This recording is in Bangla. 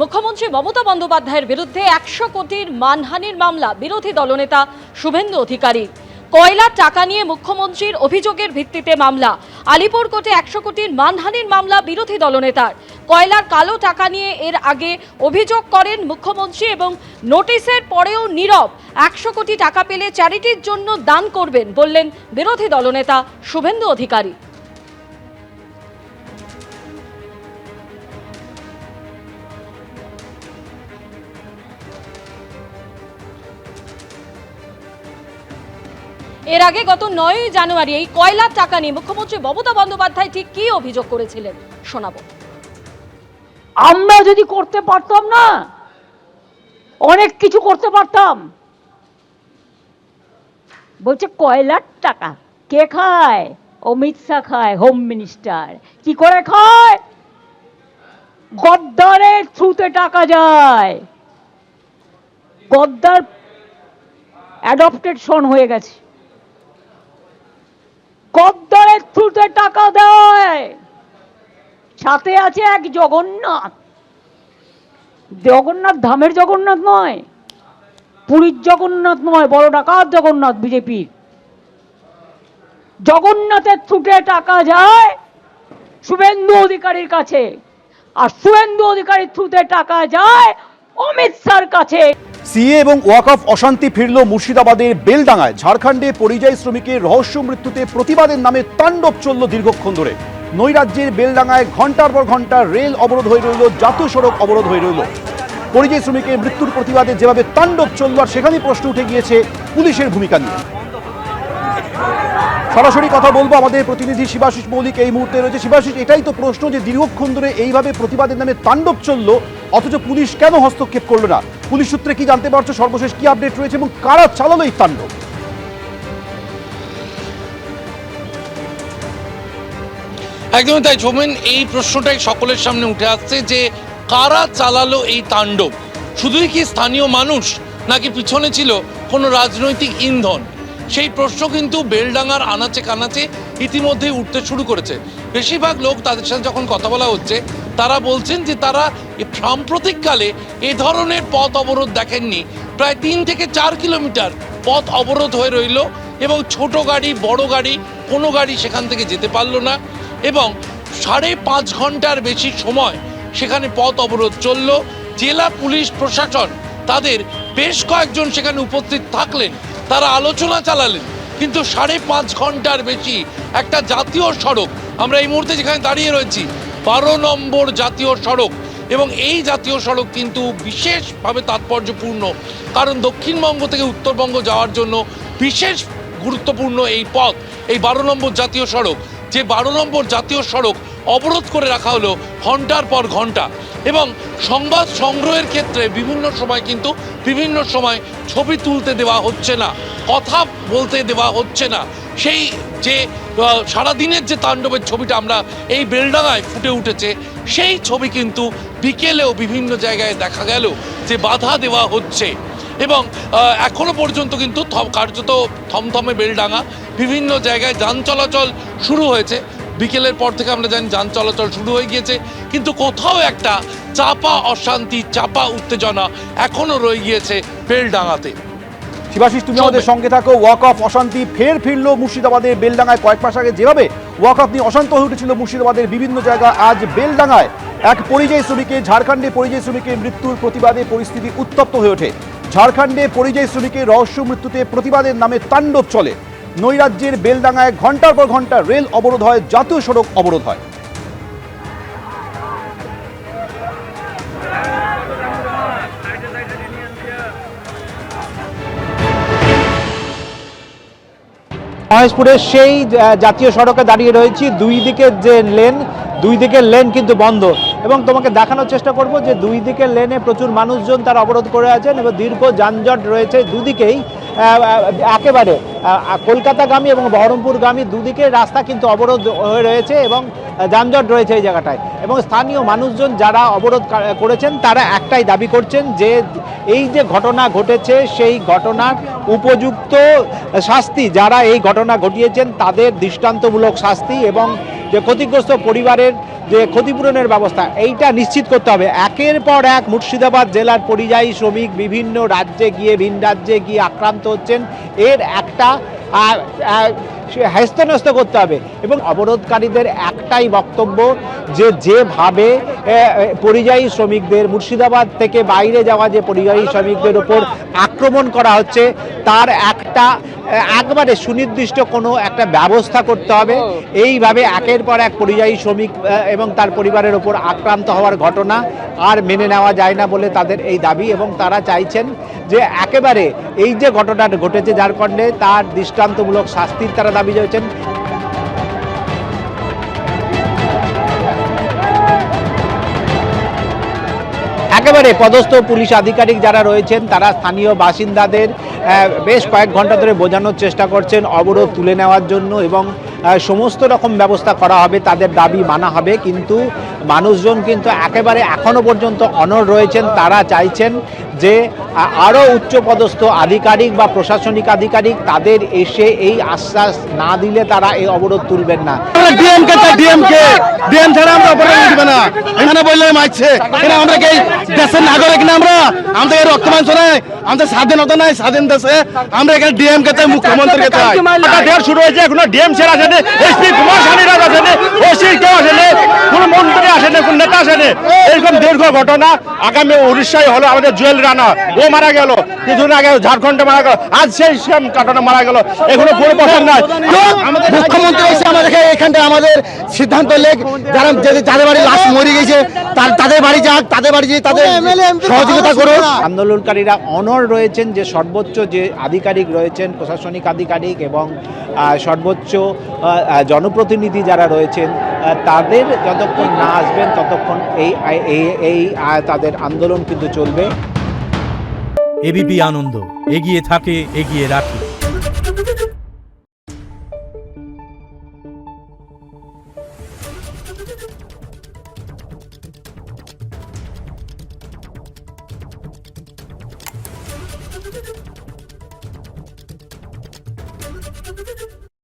মুখ্যমন্ত্রী মমতা বন্দ্যোপাধ্যায়ের বিরুদ্ধে একশো কোটির মানহানির মামলা বিরোধী দলনেতা শুভেন্দু অধিকারী। কয়লার টাকা নিয়ে মুখ্যমন্ত্রীর অভিযোগের ভিত্তিতে মামলা। আলিপুর কোর্টে একশো কোটির মানহানির মামলা বিরোধী দলনেতার। কয়লার কালো টাকা নিয়ে এর আগে অভিযোগ করেন মুখ্যমন্ত্রী এবং নোটিশের পরেও নীরব একশো কোটি টাকা পেলে চ্যারিটির জন্য দান করবেন বললেন বিরোধী দলনেতা শুভেন্দু অধিকারী। এর আগে গত নয় জানুয়ারি এই কয়লার টাকা নিয়ে মুখ্যমন্ত্রী মমতা বন্দ্যোপাধ্যায় ঠিক কি অভিযোগ করেছিলেন? শোনাবো। আমরা যদি করতে পারতাম না, অনেক কিছু করতে পারতাম। বলছে, কয়লার টাকা? কে খায়? অমিত শাহ খায় হোম মিনিস্টার কি করে খায়? গদ্দারের থ্রুতে টাকা যায়। গদ্দার অ্যাডপ্টেড সন হয়ে গেছে। গদ্দারের থ্রুতে টাকা দেয়। সাথে আছে এক জগন্নাথ। জগন্নাথ ধামের জগন্নাথ নয়, পুরীর জগন্নাথ নয়, বড় ডাকাত জগন্নাথ বিজেপির। জগন্নাথের থ্রুটে টাকা যায় শুভেন্দু অধিকারীর কাছে। আর শুভেন্দু অধিকারীর থ্রুতে টাকা যায় অমিত শাহর কাছে। সিএ এবং ওয়াকফ অশান্তি ফিরল মুর্শিদাবাদের বেলডাঙায় ঝাড়খণ্ডে পরিযায়ী শ্রমিকের রহস্য মৃত্যুতে প্রতিবাদের নামে তাণ্ডব চলল দীর্ঘক্ষণ ধরে। নৈরাজ্যের বেলডাঙায় ঘণ্টার পর ঘণ্টা রেল অবরোধ হয়ে রইল, জাতীয় সড়ক অবরোধ হয়ে রইল। পরিযায়ী শ্রমিকের মৃত্যুর প্রতিবাদে যেভাবে তাণ্ডব চলল, আর সেখানেই প্রশ্ন উঠে গিয়েছে পুলিশের ভূমিকা নিয়ে। সরাসরি কথা বলব, আমাদের প্রতিনিধি শিবাশিস মৌলিক এই মুহূর্তে রয়েছে। শিবাশিস, এটাই তো প্রশ্ন যে দীর্ঘক্ষণ ধরে এইভাবে প্রতিবাদের নামে তাণ্ডব চলল, অথচ পুলিশ কেন হস্তক্ষেপ করল না? পুলিশ সূত্রে কি জানতে পারছ? সর্বশেষ কি আপডেট রয়েছে এবং কারা চালালো এই তাণ্ডব? একদমই তাই জমিন এই প্রশ্নটাই সকলের সামনে উঠে আসছে যে কারা চালালো এই তাণ্ডব? শুধুই কি স্থানীয় মানুষ নাকি পিছনে ছিল কোনো রাজনৈতিক ইন্ধন? সেই প্রশ্ন কিন্তু বেলডাঙ্গার আনাচে কানাচে ইতিমধ্যেই উঠতে শুরু করেছে। বেশিরভাগ লোক তাদের সাথে যখন কথা বলা হচ্ছে, তারা বলছেন যে তারা সাম্প্রতিককালে এ ধরনের পথ অবরোধ দেখেননি। প্রায় তিন থেকে চার কিলোমিটার পথ অবরোধ হয়ে রইল এবং ছোট গাড়ি, বড় গাড়ি, কোনো গাড়ি সেখান থেকে যেতে পারল না এবং সাড়ে পাঁচ ঘণ্টার বেশি সময় সেখানে পথ অবরোধ চলল। জেলা পুলিশ প্রশাসন তাদের বেশ কয়েকজন সেখানে উপস্থিত থাকলেন। তারা আলোচনা চালালেন। কিন্তু সাড়ে পাঁচ ঘণ্টার বেশি একটা জাতীয় সড়ক, আমরা এই মুহূর্তে যেখানে দাঁড়িয়ে রয়েছি, বারো নম্বর জাতীয় সড়ক। এবং এই জাতীয় সড়ক কিন্তু বিশেষভাবে তাৎপর্যপূর্ণ, কারণ দক্ষিণবঙ্গ থেকে উত্তরবঙ্গ যাওয়ার জন্য বিশেষ গুরুত্বপূর্ণ এই পথ, এই বারো নম্বর জাতীয় সড়ক। যে বারো নম্বর জাতীয় সড়ক অবরোধ করে রাখা হলো ঘণ্টার পর ঘণ্টা। এবং সংবাদ সংগ্রহের ক্ষেত্রে বিভিন্ন সময় কিন্তু বিভিন্ন সময় ছবি তুলতে দেওয়া হচ্ছে না কথা বলতে দেওয়া হচ্ছে না। সেই যে সারাদিনের যে তাণ্ডবের ছবিটা আমরা এই বেলডাঙায় ফুটে উঠেছে সেই ছবি কিন্তু বিকেলেও বিভিন্ন জায়গায় দেখা গেল যে বাধা দেওয়া হচ্ছে। এবং আহ, এখনও পর্যন্ত কিন্তু কার্যত থমথমে বেলডাঙা বিভিন্ন জায়গায় যান চলাচল শুরু হয়েছে। বিকেলের পর থেকে আমরা জানি যান চলাচল শুরু হয়ে গিয়েছে কিন্তু কোথাও একটা চাপা অশান্তি চাপা উত্তেজনা এখনও রয়ে গিয়েছে বেলডাঙাতে শিবাশিস তুমি আমাদের সঙ্গে থাকো ওয়াক অফ অশান্তি ফের ফিরলো মুর্শিদাবাদের বেলডাঙ্গায়। কয়েক মাস আগে যেভাবে ওয়াক অফ নিয়ে অশান্ত হয়ে উঠেছিল মুর্শিদাবাদের বিভিন্ন জায়গা আজ বেলডাঙ্গায় এক পরিযায়ী শ্রমিকের ঝাড়খণ্ডে পরিযায়ী শ্রমিকের মৃত্যুর প্রতিবাদে পরিস্থিতি উত্তপ্ত হয়ে ওঠে। ঝাড়খণ্ডে পরিযায়ী শ্রমিকের রহস্য মৃত্যুতে প্রতিবাদের নামে তাণ্ডব চলে। নৈরাজ্যের বেলডাঙ্গায় ঘণ্টার পর ঘণ্টা রেল অবরোধ হয়, জাতীয় সড়ক অবরোধ হয়। মহেশপুরের সেই জাতীয় সড়কে দাঁড়িয়ে রয়েছি। দুই দিকের যে লেন, দুই দিকের লেন কিন্তু বন্ধ। এবং তোমাকে দেখানোর চেষ্টা করব যে দুই দিকের লেনে প্রচুর মানুষজন তারা অবরোধ করে আছেন এবং দীর্ঘ যানজট রয়েছে দুদিকেই। একেবারে কলকাতাগামী এবং বহরমপুরগামী দুদিকে রাস্তা কিন্তু অবরোধ হয়ে রয়েছে এবং যানজট রয়েছে এই জায়গাটায়। এবং স্থানীয় মানুষজন যারা অবরোধ করেছেন, তারা একটাই দাবি করছেন যে এই যে ঘটনা ঘটেছে, সেই ঘটনার উপযুক্ত শাস্তি, যারা এই ঘটনা ঘটিয়েছেন, তাদের দৃষ্টান্তমূলক শাস্তি এবং যে ক্ষতিগ্রস্ত পরিবারের যে ক্ষতিপূরণের ব্যবস্থা, এইটা নিশ্চিত করতে হবে। একের পর এক মুর্শিদাবাদ জেলার পরিযায়ী শ্রমিক বিভিন্ন রাজ্যে গিয়ে, ভিন রাজ্যে গিয়ে আক্রান্ত হচ্ছেন। এর একটা হ্যাস্তন্যস্ত করতে হবে। এবং অবরোধকারীদের একটাই বক্তব্য, যে যেভাবে পরিযায়ী শ্রমিকদের মুর্শিদাবাদ থেকে বাইরে যাওয়া যে পরিযায়ী শ্রমিকদের ওপর আক্রমণ করা হচ্ছে, তার একটা একবারে সুনির্দিষ্ট কোনো একটা ব্যবস্থা করতে হবে। এইভাবে একের পর এক পরিযায়ী শ্রমিক এবং তার পরিবারের ওপর আক্রান্ত হওয়ার ঘটনা আর মেনে নেওয়া যায় না বলে তাদের এই দাবি, এবং তারা চাইছেন যে একেবারে এই যে ঘটনাটা ঘটেছে কারণে তার দৃষ্টান্তমূলক শাস্তির তারা দাবি রয়েছেন একেবারে পদস্থ পুলিশ আধিকারিক যারা রয়েছেন, তারা স্থানীয় বাসিন্দাদের বেশ কয়েক ঘণ্টা ধরে বোঝানোর চেষ্টা করছেন, অবরোধ তুলে নেওয়ার জন্য এবং সমস্ত রকম ব্যবস্থা করা হবে, তাদের দাবি মানা হবে, কিন্তু মানুষজন কিন্তু একেবারে এখনও পর্যন্ত অনড় রয়েছেন। তারা চাইছেন যে আরও উচ্চপদস্থ আধিকারিক বা প্রশাসনিক আধিকারিক তাদের এসে এই আশ্বাস না দিলে তারা এই অবরোধ তুলবেন না। ডিএম আমরা স্বাধীনতা নাই, স্বাধীন দেশে। আমরা মন্ত্রী এইরকম দীর্ঘ ঘটনা আগামী উড়িষ্যায় হলো আমাদের জুয়েল রানা। ও মারা গেল। কিছুদিন আগে ঝাড়খণ্ডে মারা গেল। আজ সেই সেম ঘটনা মারা গেল। এগুলো কোনো বছর আমাদের মুখ্যমন্ত্রী এসে আমাদেরকে এখানটা আমাদের সিদ্ধান্ত লেখ। যারা যাদের বাড়ি লাশ মরে গেছে তাদের বাড়ি যাক তাদের বাড়ি যেয়ে তাদের সহযোগিতা করুক। আন্দোলনকারীরা অনর রয়েছেন যে সর্বোচ্চ যে আধিকারিক রয়েছেন প্রশাসনিক আধিকারিক এবং সর্বোচ্চ জনপ্রতিনিধি যারা রয়েছেন তাদের যতক্ষণ না আসবেন ততক্ষণ এই এই এই তাদের আন্দোলন কিন্তু চলবে। এবিপি আনন্দ এগিয়ে থাকে এগিয়ে রাখে।